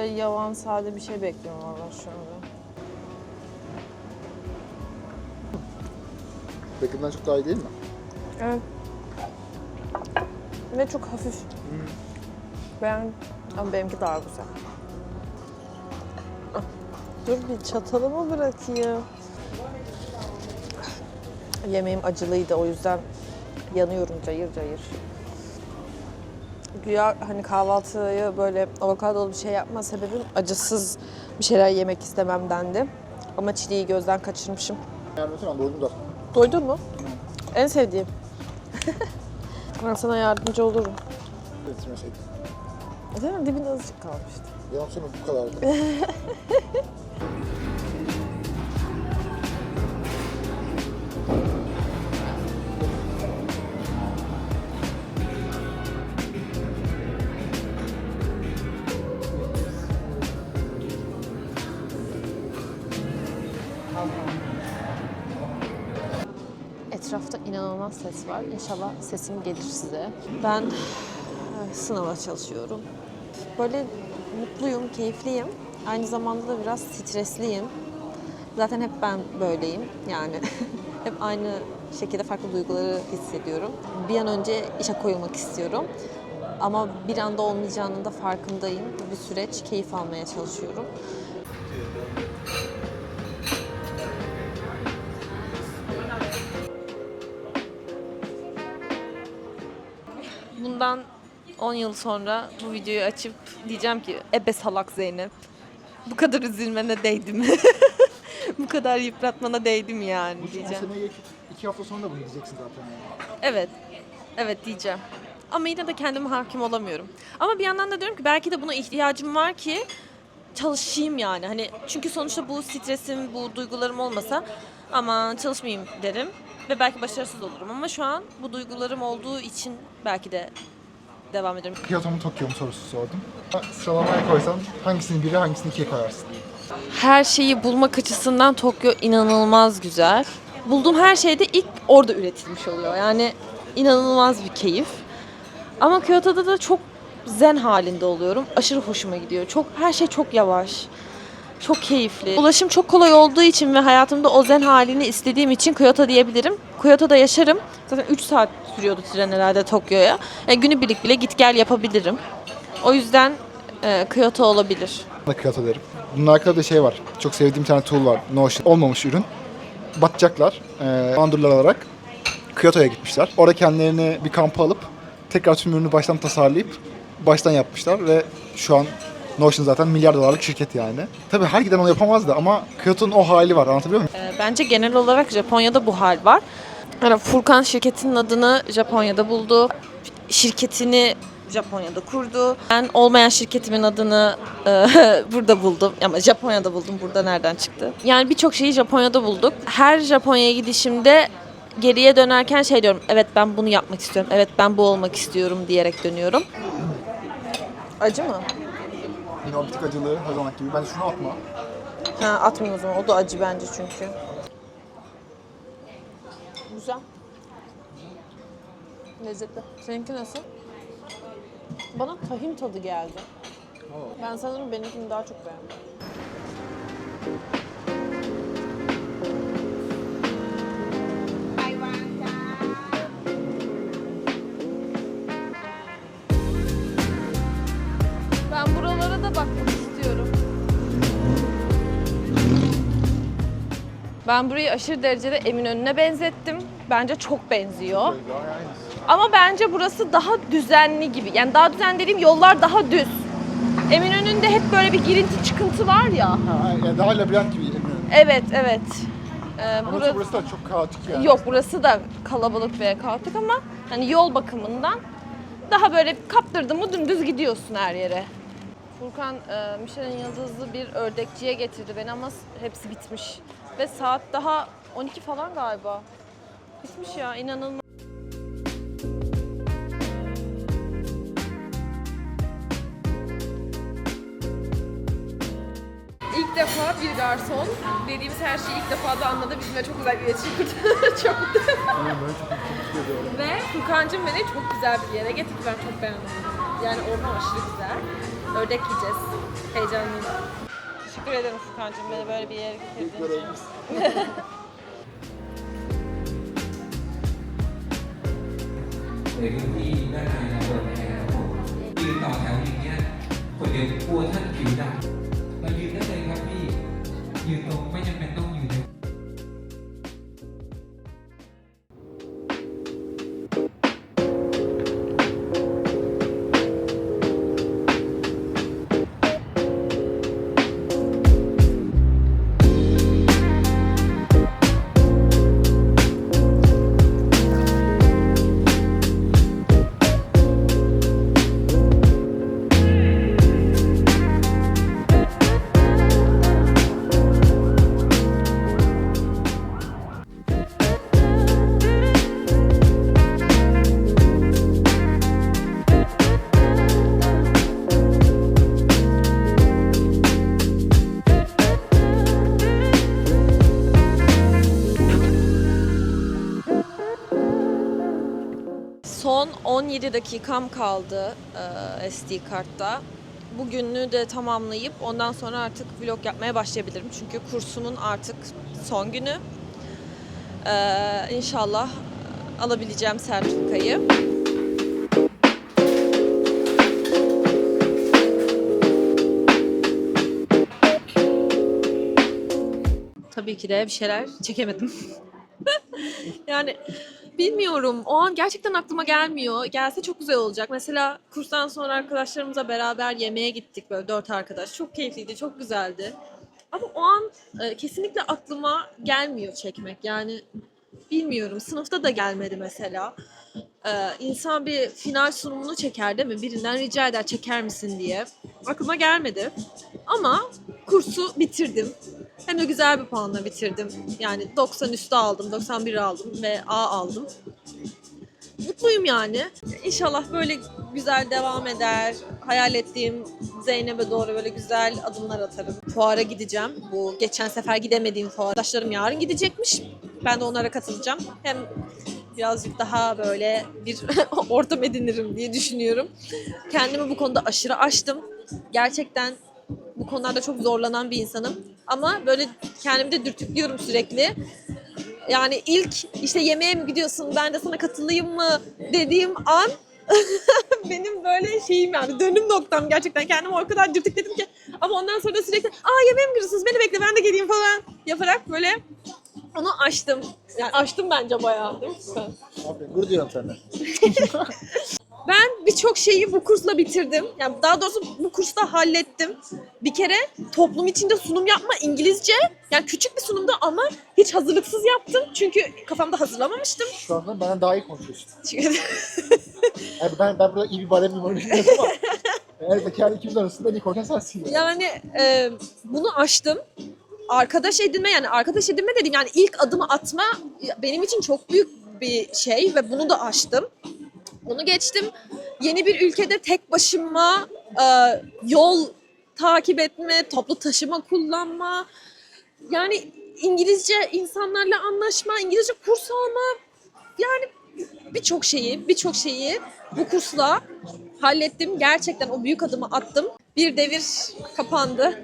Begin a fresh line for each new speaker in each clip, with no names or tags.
Böyle yavan sade bir şey bekliyorum valla şu anda.
Beklediğimden çok daha iyi değil mi?
Evet. Ve çok hafif. Ben ama benimki daha güzel. Ah, Dur bir çatalımı bırakayım. Yemeğim acılıydı o yüzden yanıyorum cayır cayır. Güya hani kahvaltıyı böyle avokadolu bir şey yapma sebebim acısız bir şeyler yemek istememdendi. Ama çileği gözden kaçırmışım.
Mesela ben doydum da.
Doydun mu? En sevdiğim. ben sana yardımcı olurum.
Getirmeseydim.
Değil mi? Dibinde azıcık kalmıştı.
Yalan sonra bu kadardı.
Etrafta inanılmaz ses var. İnşallah sesim gelir size. Ben eh, sınava çalışıyorum. Böyle mutluyum, keyifliyim. Aynı zamanda da biraz stresliyim. Zaten hep ben böyleyim. Yani hep aynı şekilde farklı duyguları hissediyorum. Bir an önce işe koyulmak istiyorum. Ama bir anda olmayacağının da farkındayım. Bu bir süreç, keyif almaya çalışıyorum. Bundan 10 yıl sonra bu videoyu açıp diyeceğim ki ebe salak Zeynep. Bu kadar üzülmene değdi mi? bu kadar yıpratmana değdi mi yani
Bu
diyeceğim.
seneye iki, iki hafta sonra da bunu diyeceksin zaten. Yani.
Evet. Evet diyeceğim. Ama yine de kendime hakim olamıyorum. Ama bir yandan da diyorum ki belki de buna ihtiyacım var ki çalışayım yani. Hani çünkü sonuçta bu stresim, bu duygularım olmasa aman çalışmayayım derim ve belki başarısız olurum. Ama şu an bu duygularım olduğu için belki de devam ediyorum.
Kyoto mu Tokyo mu sorusu sordum. Sıralamaya koysan hangisini biri hangisini ikiye koyarsın?
Her şeyi bulmak açısından Tokyo inanılmaz güzel. Bulduğum her şey de ilk orada üretilmiş oluyor. Yani inanılmaz bir keyif. Ama Kyoto'da da çok zen halinde oluyorum. Aşırı hoşuma gidiyor. Çok her şey çok yavaş. Çok keyifli. Ulaşım çok kolay olduğu için ve hayatımda o zen halini istediğim için Kyoto diyebilirim. Kyoto'da yaşarım. Zaten 3 saat sürüyordu tren herhalde Tokyo'ya. Yani günübirlik bile git gel yapabilirim. O yüzden e, Kyoto olabilir.
Ben Kyoto derim. Bunun arkada da şey var. Çok sevdiğim bir tane tool var. Notion. Olmamış ürün. Batacaklar. E, mandurlar alarak Kyoto'ya gitmişler. Orada kendilerini bir kampa alıp tekrar tüm ürünü baştan tasarlayıp baştan yapmışlar ve şu an Notion zaten milyar dolarlık şirket yani. Tabii her giden onu yapamaz da ama Kyoto'nun o hali var anlatabiliyor muyum?
Ee, Bence genel olarak Japonya'da bu hal var. Yani Furkan şirketinin adını Japonya'da buldu. Şirketini Japonya'da kurdu. Ben olmayan şirketimin adını e, burada buldum. Ama Japonya'da buldum. Burada nereden çıktı? Yani birçok şeyi Japonya'da bulduk. Her Japonya'ya gidişimde geriye dönerken şey diyorum. Evet ben bunu yapmak istiyorum. Evet ben bu olmak istiyorum diyerek dönüyorum. Acı mı?
Yine o bir tık acılı her zaman gibi. Ben şunu atma.
Ha atmayayım o zaman. O da acı bence çünkü. Güzel. Lezzetli. Seninki nasıl? Bana tahin tadı geldi. Ben sanırım benimkini daha çok beğendim. Da bakmak istiyorum. Ben burayı aşırı derecede Eminönü'ne benzettim. Bence çok benziyor. Ama bence burası daha düzenli gibi. Yani daha düzenli dediğim yollar daha düz. Eminönü'nde hep böyle bir girinti çıkıntı var ya.
Ha, yani daha labirent gibi eminim.
Evet, evet. Ee,
Ama
burası,
burası da çok kaotik yani.
yok burası da kalabalık ve kaotik ama hani yol bakımından daha böyle kaptırdın mı dümdüz gidiyorsun her yere. Furkan e, Michelin yıldızlı bir ördekçiye getirdi beni ama hepsi bitmiş. Ve saat daha 12 falan galiba. Bitmiş ya inanılmaz. İlk defa bir garson dediğimiz her şeyi ilk defa da anladı. Bizimle çok güzel bir iletişim kurdu. çok mutluyum.
Aynen böyle çok güzel.
Ve Furkan'cığım beni çok güzel bir yere getirdi. Ben çok beğendim. Yani orman aşırı güzel. Ördek yiyeceğiz. Heyecanlıyım. Teşekkür ederim Furkan'cığım beni böyle bir yere getirdin. için.
ในพื้นที่ด้านในเราเปิดแอร์ครับผมยืนต่อแถวอย่างเงี้ยคนเดียวกลัวท่านผิวดำ
17 dakikam kaldı e, SD kartta. Bugünlüğü de tamamlayıp ondan sonra artık vlog yapmaya başlayabilirim. Çünkü kursumun artık son günü. Ee, inşallah alabileceğim sertifikayı. Tabii ki de bir şeyler çekemedim. yani bilmiyorum. O an gerçekten aklıma gelmiyor. Gelse çok güzel olacak. Mesela kurstan sonra arkadaşlarımıza beraber yemeğe gittik böyle dört arkadaş. Çok keyifliydi, çok güzeldi. Ama o an e, kesinlikle aklıma gelmiyor çekmek. Yani bilmiyorum. Sınıfta da gelmedi mesela. Ee, insan bir final sunumunu çeker değil mi? Birinden rica eder çeker misin diye. Aklıma gelmedi. Ama kursu bitirdim. Hem de güzel bir puanla bitirdim. Yani 90 üstü aldım, 91 aldım ve A aldım. Mutluyum yani. İnşallah böyle güzel devam eder. Hayal ettiğim Zeynep'e doğru böyle güzel adımlar atarım. Fuara gideceğim. Bu geçen sefer gidemediğim fuar. Arkadaşlarım yarın gidecekmiş. Ben de onlara katılacağım. Hem birazcık daha böyle bir ortam edinirim diye düşünüyorum. Kendimi bu konuda aşırı aştım. Gerçekten bu konularda çok zorlanan bir insanım. Ama böyle kendimi de dürtüklüyorum sürekli. Yani ilk işte yemeğe mi gidiyorsun ben de sana katılayım mı dediğim an benim böyle şeyim yani dönüm noktam gerçekten kendimi o kadar dürtükledim ki ama ondan sonra da sürekli aa yemeğe mi gidiyorsunuz beni bekle ben de geleyim falan yaparak böyle onu aştım. Yani aştım bence bayağı değil mi?
Aferin, gurur duyuyorum senden.
Ben birçok şeyi bu kursla bitirdim. Yani daha doğrusu bu kursta hallettim. Bir kere toplum içinde sunum yapma İngilizce. Yani küçük bir sunumda ama hiç hazırlıksız yaptım. Çünkü kafamda hazırlamamıştım.
Şu anda benden daha iyi konuşuyorsun.
Çünkü-
Yani ben, ben burada iyi bir badem mimarı bilmiyorum ama eğer zekalı ikimiz arasında en iyi konuşan sensin. Yani.
yani e, bunu aştım. Arkadaş edinme yani arkadaş edinme dedim yani ilk adımı atma benim için çok büyük bir şey ve bunu da aştım. Onu geçtim. Yeni bir ülkede tek başıma e, yol takip etme, toplu taşıma kullanma, yani İngilizce insanlarla anlaşma, İngilizce kurs alma, yani birçok şeyi, birçok şeyi bu kursla hallettim. Gerçekten o büyük adımı attım. Bir devir kapandı.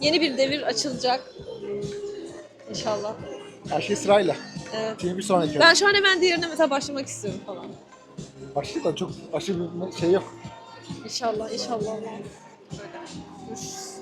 Yeni bir devir açılacak. İnşallah.
Her şey sırayla.
Evet.
Şimdi bir sonraki.
Ben şu an hemen diğerine mesela başlamak istiyorum falan.
Başlıkla çok aşırı bir şey yok.
İnşallah, inşallah. Dur.